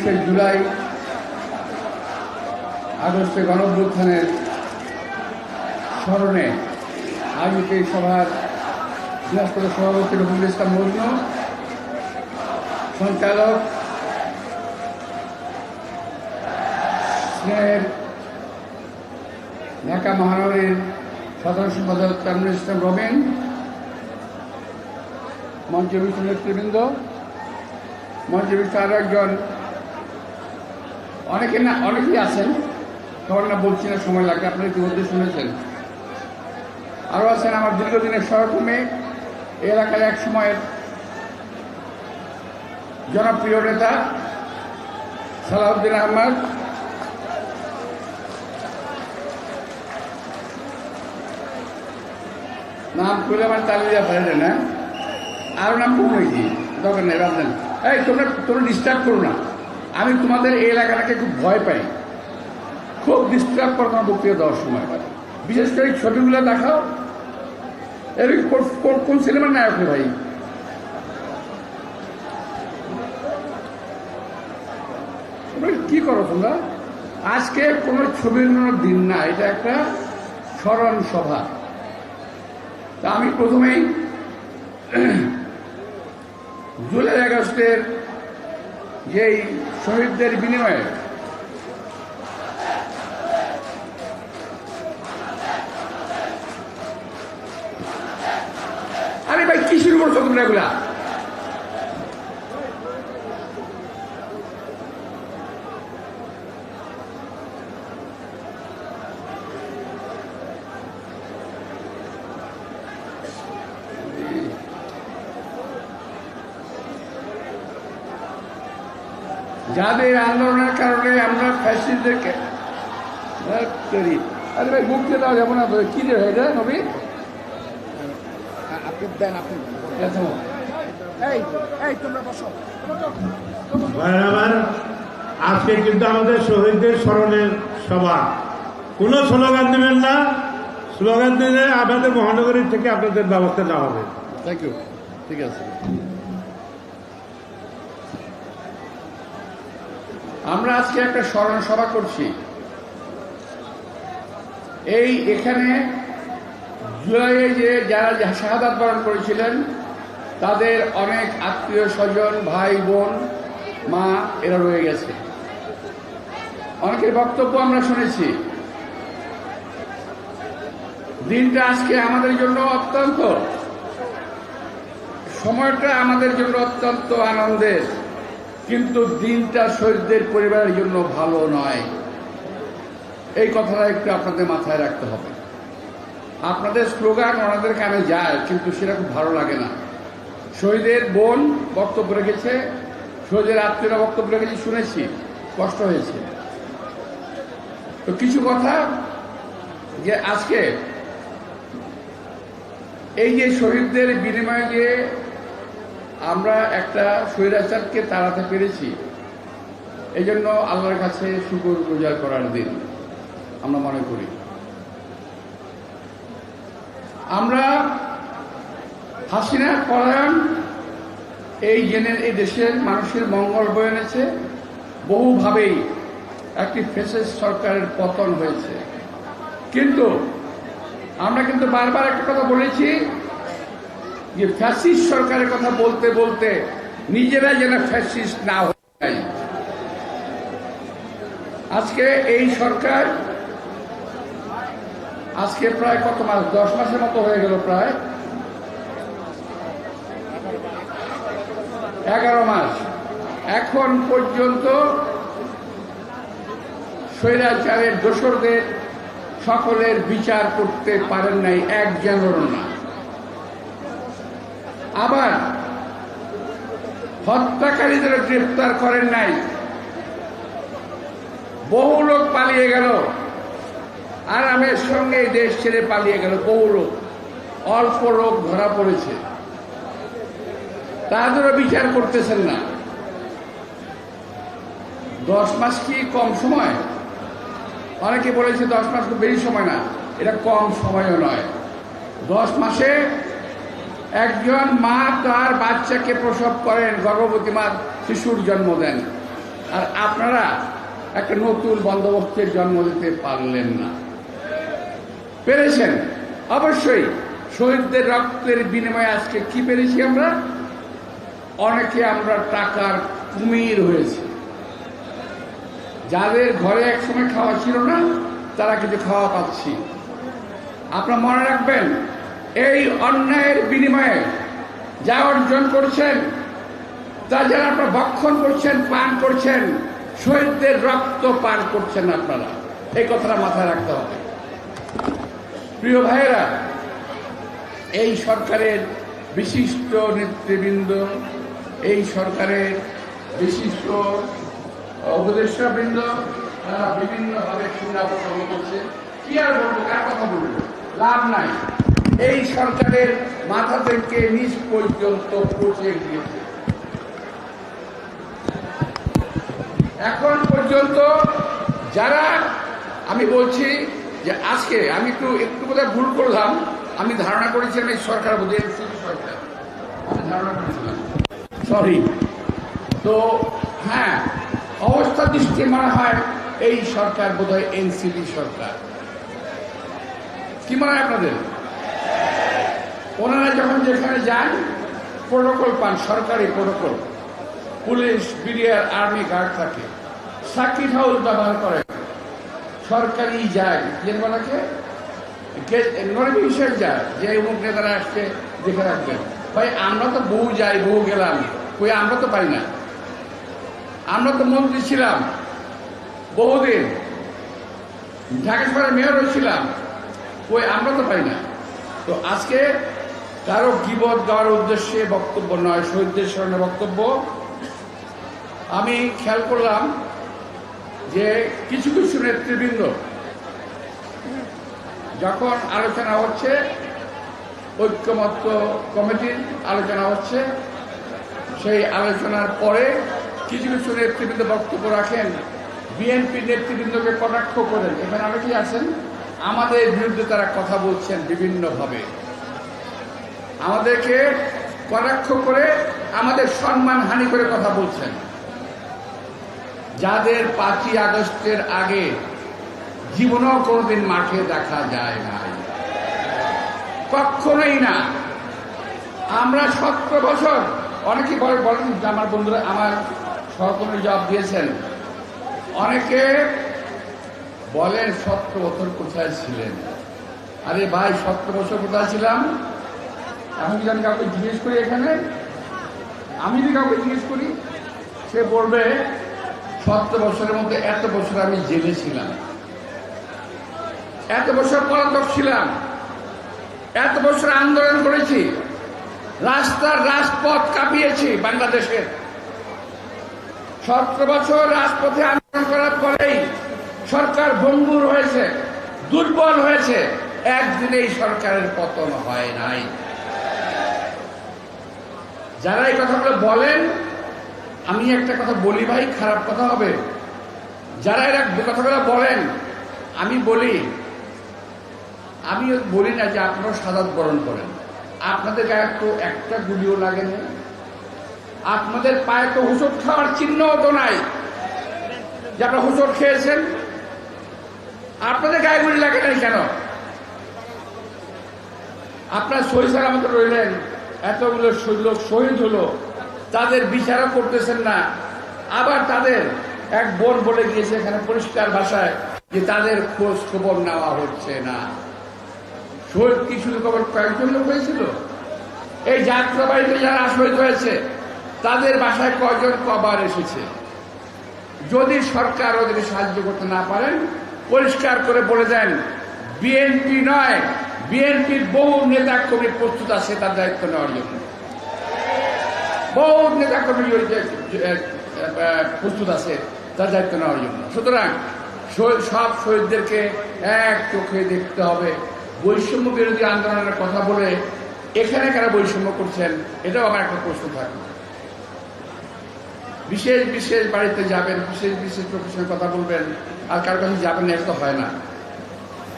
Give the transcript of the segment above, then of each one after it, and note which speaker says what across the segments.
Speaker 1: চব্বিশে জুলাই আগস্টে গণভ্যুত্থানের স্মরণে আয়োজিত এই সভার দিনাজপুর সভাপতি রফিকুল ইসলাম মজনু, সঞ্চালক স্নেহের ঢাকা মহানগরীর সাধারণ সম্পাদক তানভীর ইসলাম রবিন, মঞ্চে বিষ্ণু নেতৃবৃন্দ, মঞ্চে বিষ্ণু আরও একজন অনেকে না, অনেকেই আছেন। সবার না বলছি না, সময় লাগে, আপনারা ইতিমধ্যে শুনেছেন। আরও আছেন আমার দীর্ঘদিনের সহকর্মী। এলাকায় এক সময়ের জনপ্রিয় নেতা, সালাউদ্দিন আহমদ। নাম খুলে আমার তালিয়া পারে না। আরও নাম কম হয়েছি দরকার নেই বাদ এই, তোমরা তোমরা ডিস্টার্ব করো না। আমি তোমাদের এই এলাকাটাকে খুব ভয় পাই। খুব ডিস্টার্ব করো না বক্তৃতা দেওয়ার সময় বিশেষ করে ছবিগুলো দেখাও। এর কোন- সিনেমার নায়ক ভাই? তোমরা কি করো তোমরা? আজকে কোনো ছবির কোনো দিন না, এটা একটা স্মরণ সভা। তা আমি প্রথমেই জুলাই আগস্টের যেই শহীদদের বিনিময়ে। আরে ভাই কি শুরু করছ তোমরা এগুলা? যাদের আন্দোলনের কারণে আমরা ফ্যাসিস্টদেরকে করি। আরে ভাই মুক্তি দেওয়া যাব না কি রে এটা নবী?
Speaker 2: আপনি দেন আপনি
Speaker 1: দেখো।
Speaker 2: এই এই তোমরা বসো।
Speaker 3: ভাইয়ের আমার আজকে কিন্তু আমাদের শহীদদের স্মরণের সভা। কোনো স্লোগান দেবেন না। স্লোগান দিলে আপনাদের মহানগরীর থেকে আপনাদের ব্যবস্থা নেওয়া হবে।
Speaker 1: থ্যাংক ইউ ঠিক আছে। আমরা আজকে একটা স্মরণ সভা করছি। এই এখানে জুলাইয়ে যে যারা শাহাদাত বরণ করেছিলেন, তাদের অনেক আত্মীয় স্বজন, ভাই, বোন, মা, এরা রয়ে গেছে। অনেকের বক্তব্য আমরা শুনেছি। দিনটা আজকে আমাদের জন্য অত্যন্ত, সময়টা আমাদের জন্য অত্যন্ত আনন্দের। কিন্তু দিনটা শহীদদের পরিবারের জন্য ভালো নয়। এই কথাটা একটু আপনাদের মাথায় রাখতে হবে। আপনাদের স্লোগান ওনাদের কানে যায়, কিন্তু সেরকম ভালো লাগে না। শহীদের বোন বক্তব্য রেখেছে, শহীদের আত্মীয়রা বক্তব্য রেখেছে, শুনেছি কষ্ট হয়েছে। তো কিছু কথা যে আজকে এই যে শহীদদের বিনিময়ে যে আমরা একটা স্বৈরাচারকে তাড়াতে পেরেছি। এই জন্য আল্লাহর কাছে শুকুর গুজার করার দিন, আমরা মনে করি। আমরা হাসিনা, পলায়ন, এই জেনে এই দেশের মানুষের মঙ্গল বয়ে এনেছে। বহুভাবেই একটি ফেসেস সরকারের পতন হয়েছে। কিন্তু আমরা কিন্তু বারবার একটা কথা বলেছি যে ফ্যাসিস্ট সরকারের কথা বলতে বলতে নিজেরা যেন ফ্যাসিস্ট না হয়ে যায়। আজকে এই সরকার আজকে প্রায় কত মাস? দশ মাসের মতো হয়ে গেল প্রায়। এগারো মাস। এখন পর্যন্ত স্বৈরাচারের দোসরদের সকলের বিচার করতে পারেন নাই একজনেরও না। আবার হত্যাকারীদের গ্রেফতার করেন নাই। বহু লোক পালিয়ে গেল। আরামের সঙ্গে দেশ ছেড়ে পালিয়ে গেল বহু লোক। অল্প লোক ধরা পড়েছে। তাদেরও বিচার করতেছেন না। দশ মাস কি কম সময়? অনেকে বলেছে দশ মাস বেশি সময় না। এটা কম সময়ও নয়। দশ মাসে একজন মা তার বাচ্চাকে প্রসব করেন, গর্ভবতী মা শিশুর জন্ম দেন। আর আপনারা একটা নতুন বন্দোবস্তের জন্ম দিতে পারলেন না। পেরেছেন? অবশ্যই, শহীদদের রক্তের বিনিময়ে আজকে কি পেরেছি আমরা? অনেকে আমরা টাকার কুমির হয়েছে। যাদের ঘরে একসময় খাওয়া ছিল না, তারা কিন্তু খাওয়া পাচ্ছি। আপনারা মনে রাখবেন এই অন্যায়ের বিনিময়ে যা অর্জন করছেন, তা যারা আপনারা ভক্ষণ করছেন, পান করছেন, শহীদদের রক্ত পান করছেন আপনারা। এই কথাটা মাথায় রাখতে হবে। প্রিয় ভাইয়েরা, এই সরকারের বিশিষ্ট নেতৃবৃন্দ, এই সরকারের বিশিষ্ট উপদেষ্টাবৃন্দ, তারা বিভিন্নভাবে সুনাপন্ন করছে। কি আর বলব, কার কথা বলব? লাভ নাই। এই সরকারের মাথা থেকে নিচ পর্যন্ত পৌঁছে গিয়েছে এখন পর্যন্ত যারা, আমি বলছি যে আজকে আমি একটু একটু বোধহয় ভুল করলাম, আমি ধারণা করেছিলাম এই সরকার বোধ সরকার। আমি ধারণা করেছিলাম। সরি তো হ্যাঁ অবস্থা দৃষ্টি মনে হয় এই সরকার বোধ হয় এনসিপি সরকার। কি মনে হয় আপনাদের? ওনারা যখন যেখানে যান, প্রোটোকল পান, সরকারি protocol. Police, BDR, army guard থাকে। সার্কিট হাউস ব্যবহার করে। সরকারি যায় যে বলাকে নোটিফিকেশন যায়, যে অমুক নেতারা আসছে, দেখে রাখবেন। ভাই, আমরা তো বউ যাই, বউ গেলাম। কই, আমরা তো পাই না। আমরা তো মন্ত্রী ছিলাম। বহুদিন। ঢাকা শহরের মেয়রও ছিলাম। ওই আমরা তো পাই না। তো আজকে কারও গিবত দেওয়ার উদ্দেশ্যে বক্তব্য নয়, শহীদদের স্মরণে বক্তব্য। আমি খেয়াল করলাম যে কিছু কিছু নেতৃবৃন্দ যখন আলোচনা হচ্ছে, ঐক্যমত্য কমিটির আলোচনা হচ্ছে, সেই আলোচনার পরে কিছু কিছু নেতৃবৃন্দ বক্তব্য রাখেন। বিএনপি নেতৃবৃন্দকে কটাক্ষ করেন। এখানে অনেকেই আছেন। আমাদের বিরুদ্ধে তারা কথা বলছেন বিভিন্নভাবে। আমাদেরকে কটাক্ষ করে আমাদের সম্মান হানি করে কথা বলছেন। যাদের পাঁচই আগস্টের আগে জীবনেও কোনোদিন মাঠে দেখা যায় নাই। কখনোই না। আমরা সতেরো বছর, অনেকে বলে, বলেন আমার বন্ধুরা, আমার সহকর্মী জবাব দিয়েছেন। অনেকে বলেন সতেরো বছর কোথায় ছিলেন? আরে ভাই সতেরো বছর কোথায় ছিলাম? আমি যদি আমি কাউকে জিজ্ঞেস করি এখানে, আমি যদি কাউকে জিজ্ঞেস করি, সে বলবে সতেরো বছরের মধ্যে এত বছর আমি জেলে ছিলাম। এত বছর পলাতক ছিলাম। এত বছর আন্দোলন করেছি। রাস্তার রাজপথ কাঁপিয়েছি বাংলাদেশের সতেরো বছর রাজপথে আন্দোলন করার পরেই সরকার ভঙ্গুর হয়েছে, দুর্বল হয়েছে। একদিনেই সরকারের পতন হয় নাই। যারা এই কথাগুলো বলেন, আমি একটা কথা বলি ভাই, খারাপ কথা হবে। যারা এরা কথাগুলো বলেন, আমি বলি আমি বলি না যে আপনারা সাদাত বরণ করেন। আপনাদের গায়ে তো একটা গুলিও লাগে না। আপনাদের পায়ে তো হুসুর খাওয়ার চিহ্নও তো নাই। যে আপনারা হুসট খেয়েছেন, আপনাদের গায়ে গুলি লাগে নাই কেন? আপনার শহীদ সালামত রইলেন। এতগুলো লোক শহীদ হলো, তাদের বিচারও করতেছেন না। আবার তাদের এক বোন বলে গিয়েছে এখানে পরিষ্কার ভাষায় যে তাদের খোঁজ খবর নেওয়া হচ্ছে না। শহীদ কি শুধু খবর কয়েকজন লোক হয়েছিল? এই যাত্রা বাড়িতে যারা শহীদ হয়েছে, তাদের বাসায় কয়জন কবার এসেছে? যদি সরকার ওদেরকে সাহায্য করতে না পারেন, পরিষ্কার করে বলে দেন, বিএনপি নয় বিএনপির বহু নেতা কর্মী প্রস্তুত আছে, তার দায়িত্ব নেওয়ার জন্য। বহু নেতা কর্মী প্রস্তুত আছে, তার দায়িত্ব নেওয়ার জন্য। সুতরাং সব শহীদদেরকে এক চোখে দেখতে হবে। বৈষম্য বিরোধী আন্দোলনের কথা বলে এখানে কারা বৈষম্য করছেন, এটাও আমার একটা প্রশ্ন থাকবে। বিশেষ বিশেষ বাড়িতে যাবেন, বিশেষ বিশেষ প্রফেশনের কথা বলবেন, আর কার কাছে যাবেন না, এটা তো হয় না।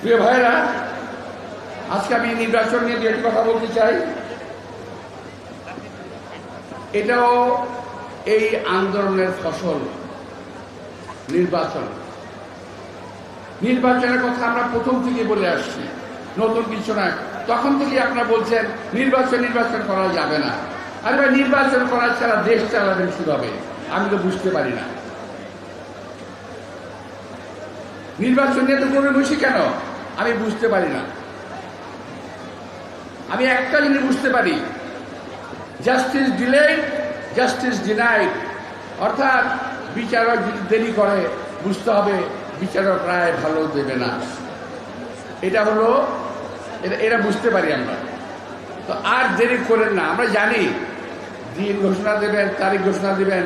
Speaker 1: প্রিয় ভাইরা আজকে আমি নির্বাচন নিয়ে দু একটি কথা বলতে চাই। এটাও এই আন্দোলনের ফসল, নির্বাচন। নির্বাচনের কথা আমরা প্রথম থেকে বলে আসছি, নতুন কিছু না তখন থেকে আপনারা বলছেন, নির্বাচন নির্বাচন করা যাবে না। আরে ভাই, নির্বাচন করা ছাড়া দেশ চালাবেন কীভাবে? আমি তো বুঝতে পারি না। নির্বাচন নিয়ে তো করে বসি কেন? আমি বুঝতে পারি না। আমি একটা জিনিস বুঝতে পারি। জাস্টিস ডিলেড জাস্টিস ডিনাইড অর্থাৎ বিচারক যদি দেরি করে, বুঝতে হবে বিচারক রায় ভালো দেবে না। এটা হলো, এটা এটা বুঝতে পারি আমরা। তো আর দেরি করেন না, আমরা জানি। দিন ঘোষণা দেবেন, তারিখ ঘোষণা দেবেন।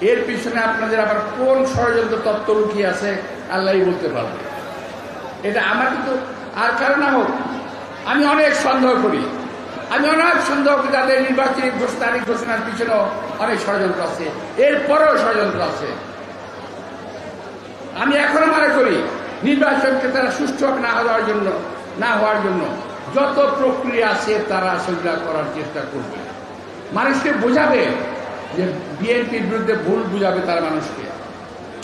Speaker 1: এর পিছনে আপনাদের আবার কোন ষড়যন্ত্র তত্ত্ব লুকিয়ে আছে, আল্লাহই বলতে পারবে। এটা আমার কিন্তু আর কারণ না হোক আমি অনেক সন্দেহ করি। আমি অনেক সন্দেহ করি তাদের নির্বাচনী তারিখ ঘোষণার পিছনেও অনেক ষড়যন্ত্র আছে। এরপরেও ষড়যন্ত্র আছে। আমি এখনও মনে করি, নির্বাচনকে তারা সুষ্ঠু না হওয়ার জন্য না হওয়ার জন্য যত প্রক্রিয়া আছে তারা সেগুলা করার চেষ্টা করবে। মানুষকে বোঝাবে যে বিএনপির বিরুদ্ধে ভুল বুঝাবে তারা মানুষকে।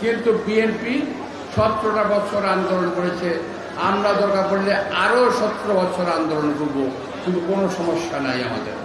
Speaker 1: কিন্তু বিএনপি সতেরোটা বছর আন্দোলন করেছে আমরা দরকার পড়লে আরও সতেরো বছর আন্দোলন করব কিন্তু কোনো সমস্যা নাই আমাদের।